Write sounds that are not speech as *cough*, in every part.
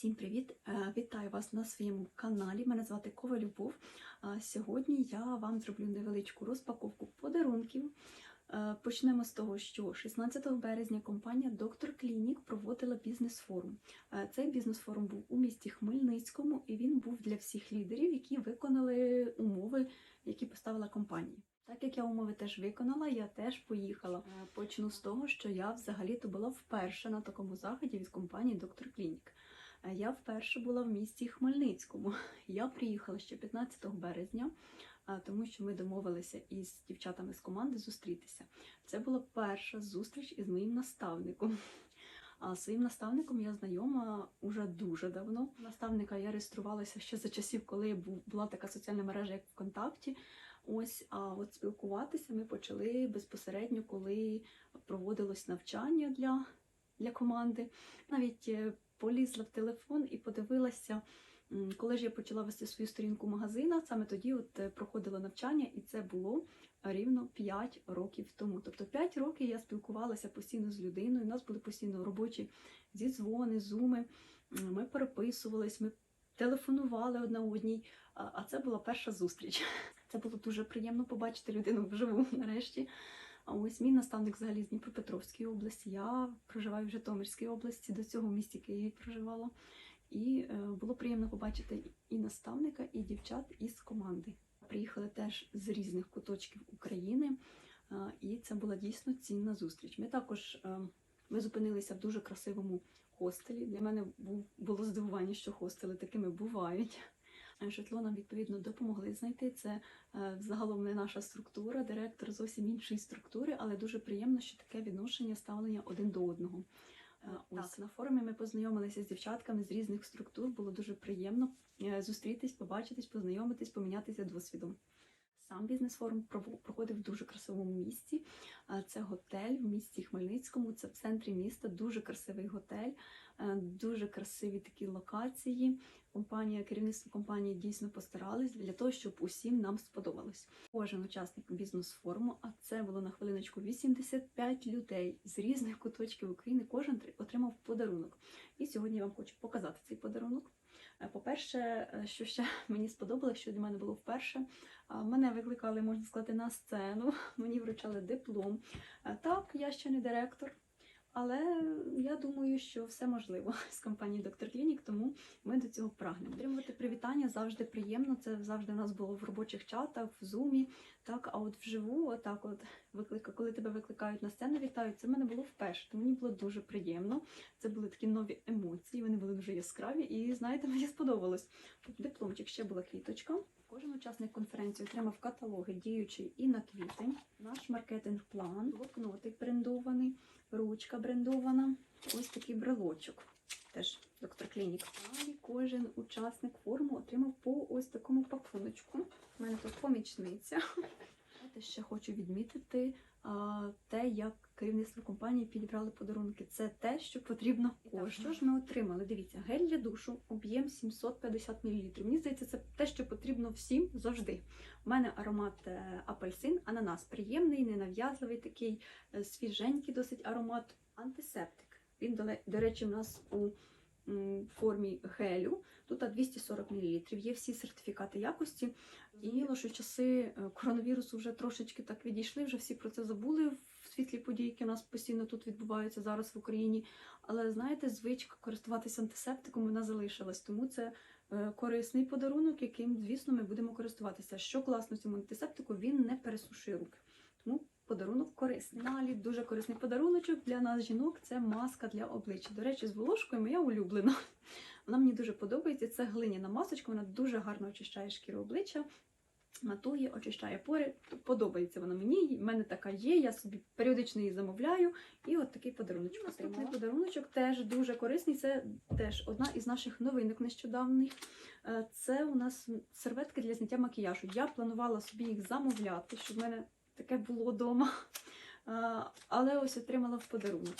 Всім привіт! Е, Вітаю вас на своєму каналі. Мене звати Кова Любов. Сьогодні я вам зроблю невеличку розпаковку подарунків. Е, Почнемо з того, що 16 березня компанія Доктор Клінік проводила бізнес-форум. Е, Цей бізнес-форум був у місті Хмельницькому, і він був для всіх лідерів, які виконали умови, які поставила компанія. Так як я умови теж виконала, я теж поїхала. Почну з того, що я взагалі-то була вперше на такому заході від компанії Доктор Клінік. Я вперше була в місті Хмельницькому. Я приїхала ще 15 березня, тому що ми домовилися із дівчатами з команди зустрітися. Це була перша зустріч із моїм наставником. А своїм наставником я знайома уже дуже давно. Наставника я реєструвалася ще за часів, коли була така соціальна мережа, як ВКонтакті. Ось, а от спілкуватися ми почали безпосередньо, коли проводилось навчання для, для команди. Навіть е, полізла в телефон і подивилася, коли ж я почала вести свою сторінку магазина, саме тоді от е, проходила навчання, і це було рівно 5 років тому. Тобто 5 років я спілкувалася постійно з людиною. У нас були постійно робочі зідзвони, зуми. Ми переписувались, ми телефонували одна одній. А це була перша зустріч. *laughs* Це було дуже приємно побачити людину вживу нарешті. А ось мій наставник взагалі з Дніпропетровської області. Я проживаю в Житомирській області, до цього в місті Києві проживала. І е, було приємно побачити і наставника, і дівчат із команди. Приїхали теж з різних куточків України, і це була дійсно цінна зустріч. Ми також е, ми зупинилися в дуже красивому хостелі. Для мене було здивування, що хостели такими бувають. Е, Житло нам відповідно допомогли знайти. Це е, загалом не наша структура, директор зовсім іншої структури, але дуже приємно, що таке відношення ставлення один до одного. Ось так. на форумі ми познайомилися з дівчатками з різних структур. Було дуже приємно е, зустрітись, побачитись, познайомитись, помінятися досвідом. Сам бізнес-форум проходив в дуже красивому місці. Е, Це готель в місті Хмельницькому. Це в центрі міста. Дуже красивий готель, е, дуже красиві такі локації. Компанія, керівництво компанії дійсно постарались для того, щоб усім нам сподобалось. Кожен учасник бізнес-форуму, а це було на хвилиночку 85 людей з різних куточків України. Кожен три- отримав подарунок. І сьогодні я вам хочу показати цей подарунок. Е, По-перше, е, що ще *laughs* мені сподобалось, що для мене було вперше. Мене викликали, можна сказати, на сцену. *laughs* Мені вручали диплом. Е, Так, я ще не директор, але я думаю, що все можливо *laughs* з компанії Доктор Клінік, тому ми до цього прагнемо. Отримувати привітання завжди приємно. Це завжди в нас було в робочих чатах, в зумі. Так, а от вживу, отак, от виклика, коли тебе викликають на сцену, вітають. Це в мене було вперше. Тому мені було дуже приємно. Це були такі нові емоції. Вони були дуже яскраві, і знаєте, мені сподобалось. Дипломчик ще була квіточка. Кожен учасник конференції отримав каталоги діючий і на квітень. Наш маркетинг-план, блокнотик брендований, ручка брендована. Ось такий брелочок. Теж доктор Клінік. Далі кожен учасник форуму отримав по ось такому пакуночку. У мене тут помічниця. Я ще хочу відмітити те, як керівництво компанії підібрали подарунки. Це те, що потрібно кожному. Що ж ми отримали? Дивіться, гель для душу, об'єм 750 мл. Мені здається, це те, що потрібно всім завжди. У мене аромат е, апельсин, ананас приємний, ненав'язливий, такий е, свіженький, досить аромат. Антисептик. Він, до речі, у нас у формі гелю. Тут 240 мл. Є всі сертифікати якості. Зрозуміло, що часи е, коронавірусу вже трошечки так відійшли, вже всі про це забули в світлі подій, які у нас постійно тут відбуваються зараз в Україні. Але знаєте, звичка користуватися антисептиком вона залишилась, тому це е, корисний подарунок, яким, звісно, ми будемо користуватися. Що класно цьому антисептику, він не пересушує руки. Тому подарунок корисний. Далі дуже корисний подаруночок для нас, жінок, це маска для обличчя. До речі, з волошкою моя улюблена. Вона мені дуже подобається. Це глиняна масочка, вона дуже гарно очищає шкіру обличчя. Матує, очищає пори. Подобається вона мені. В мене така є. Я собі періодично її замовляю. І от такий подаруночок. Наступний подаруночок теж дуже корисний. Це теж одна із наших новинок нещодавних. Е, Це у нас серветки для зняття макіяжу. Я планувала собі їх замовляти, щоб в мене таке було вдома. Але ось отримала в подарунок.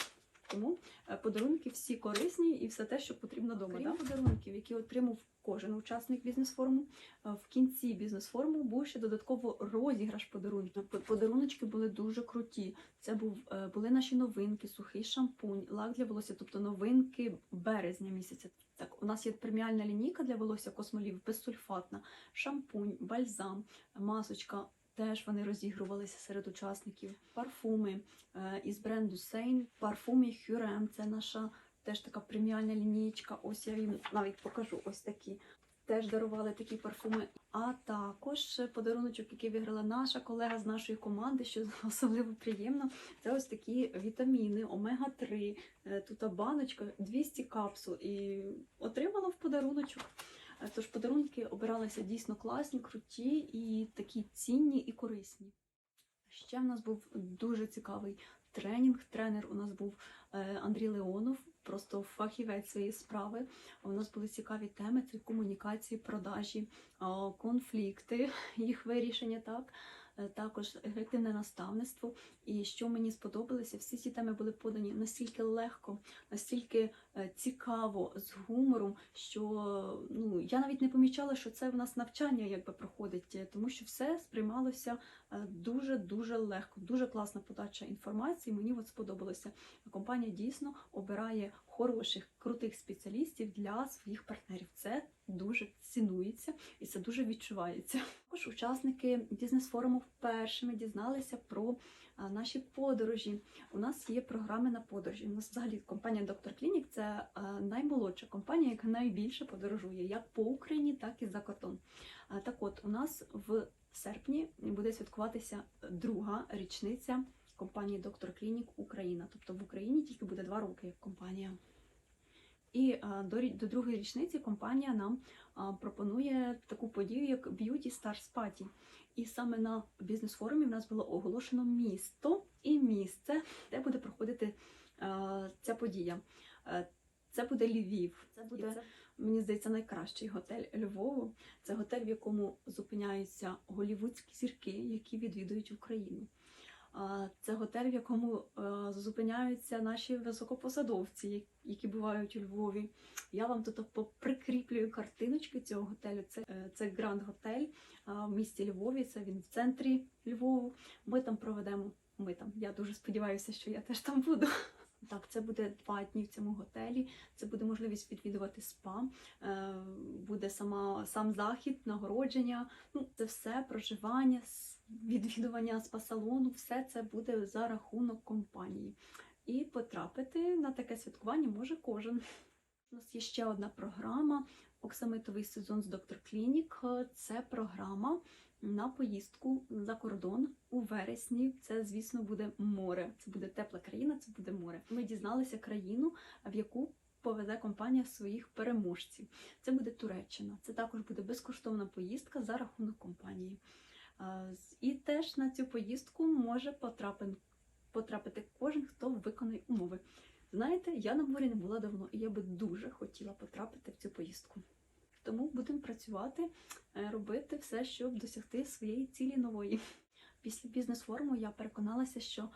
Тому е, подарунки всі корисні і все те, що потрібно вдома. Крім подарунків, які отримав кожен учасник бізнес-форуму, е, в кінці бізнес-форуму був ще додатково розіграш подарунків. П- Подаруночки були дуже круті. Це був, е, були наші новинки, сухий шампунь, лак для волосся, тобто новинки березня місяця. Так, у нас є преміальна лінійка для волосся космолів безсульфатна, шампунь, бальзам, масочка. Теж вони розігрувалися серед учасників. Парфуми е, із бренду Сейн, парфуми Hurem, це наша теж така преміальна лінійка. Ось я їм навіть покажу ось такі. Теж дарували такі парфуми. А також подаруночок, який виграла наша колега з нашої команди, що *laughs* особливо приємно. Це ось такі вітаміни, омега-3. Е, Тут баночка 200 капсул і отримала в подаруночок. Е, Тож подарунки обиралися дійсно класні, круті і такі цінні і корисні. Ще в нас був дуже цікавий тренінг. Тренер у нас був е, Андрій Леонов, просто фахівець своєї справи. У нас були цікаві теми: це комунікації, продажі, конфлікти, їх вирішення, так. Е, Також ефективне наставництво. І що мені сподобалося, всі ці теми були подані настільки легко, настільки е, цікаво, з гумором, що ну я навіть не помічала, що це в нас навчання якби проходить, е, тому що все сприймалося дуже дуже легко, дуже класна подача інформації. Мені от сподобалося. Компанія дійсно обирає хороших, крутих спеціалістів для своїх партнерів. Це дуже цінується і це дуже відчувається. Також учасники бізнес-форуму першими дізналися про наші подорожі. У нас є програми на подорожі. У нас взагалі компанія Доктор Клінік це наймолодша компанія, яка найбільше подорожує як по Україні, так і за кордон. Так от, у нас в серпні буде святкуватися друга річниця компанії Доктор Клінік Україна. Тобто в Україні тільки буде два роки як компанія. І до, до другої річниці компанія нам а, пропонує таку подію, як Beauty Stars Party. І саме на бізнес-форумі в нас було оголошено місто і місце, де буде проходити а, ця подія. Е, Це буде Львів. Це буде, мені здається, найкращий готель Львову. Це готель, в якому зупиняються голівудські зірки, які відвідують Україну. Це готель, в якому е, зупиняються наші високопосадовці, які бувають у Львові. Я вам тут прикріплюю картиночки цього готелю. Це, е, це Гранд Готель в місті Львові. Це він в центрі Львову. Ми там проведемо. Ми там. Я дуже сподіваюся, що я теж там буду. Так, це буде два дні в цьому готелі. Це буде можливість відвідувати спа, е, буде сама сам захід, нагородження. Ну, це все проживання, відвідування спа-салону, все це буде за рахунок компанії. І потрапити на таке святкування може кожен. У нас є ще одна програма Оксамитовий сезон з Доктор Клінік. Це програма на поїздку за кордон у вересні. Це, звісно, буде море. Це буде тепла країна, це буде море. Ми дізналися країну, в яку повезе компанія своїх переможців. Це буде Туреччина. Це також буде безкоштовна поїздка за рахунок компанії. І теж на цю поїздку може потрапити, кожен, хто виконає умови. Знаєте, я на морі не була давно, і я би дуже хотіла потрапити в цю поїздку. Тому будемо працювати, е, робити все, щоб досягти своєї цілі нової. Після бізнес-форуму я переконалася, що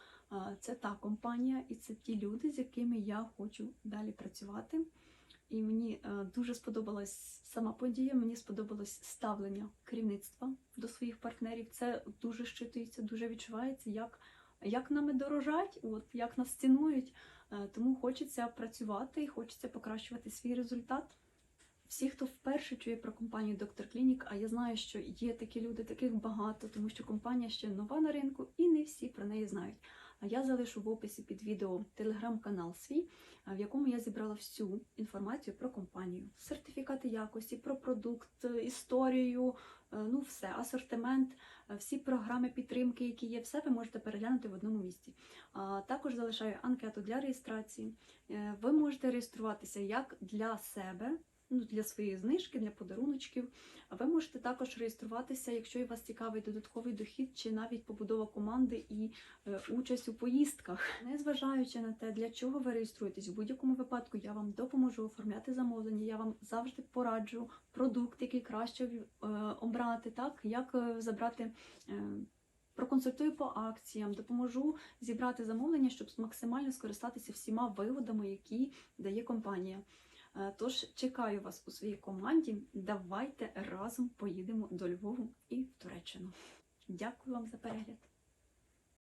це та компанія і це ті люди, з якими я хочу далі працювати. І мені е, дуже сподобалась сама подія, мені сподобалось ставлення керівництва до своїх партнерів. Це дуже щитується, дуже відчувається, як, як нами дорожать, от, як нас цінують. Е, Тому хочеться працювати і хочеться покращувати свій результат. Всі, хто вперше чує про компанію Доктор Клінік, а я знаю, що є такі люди, таких багато, тому що компанія ще нова на ринку і не всі про неї знають. Я залишу в описі під відео телеграм-канал свій, в якому я зібрала всю інформацію про компанію, сертифікати якості, про продукт, історію, е, ну все, асортимент, е, всі програми підтримки, які є, все ви можете переглянути в одному місці. Також залишаю анкету для реєстрації. Е, Ви можете реєструватися як для себе, ну, для своєї знижки, для подаруночків. А ви можете також реєструватися, якщо вас цікавий додатковий дохід чи навіть побудова команди і е, участь у поїздках. Незважаючи на те, для чого ви реєструєтесь, в будь-якому випадку я вам допоможу оформляти замовлення. Я вам завжди пораджу продукт, який краще е, обрати, так як е, забрати. е, Проконсультую по акціям, допоможу зібрати замовлення, щоб максимально скористатися всіма вигодами, які дає компанія. Е, Тож чекаю вас у своїй команді. Давайте разом поїдемо до Львову і в Туреччину. Дякую вам за перегляд.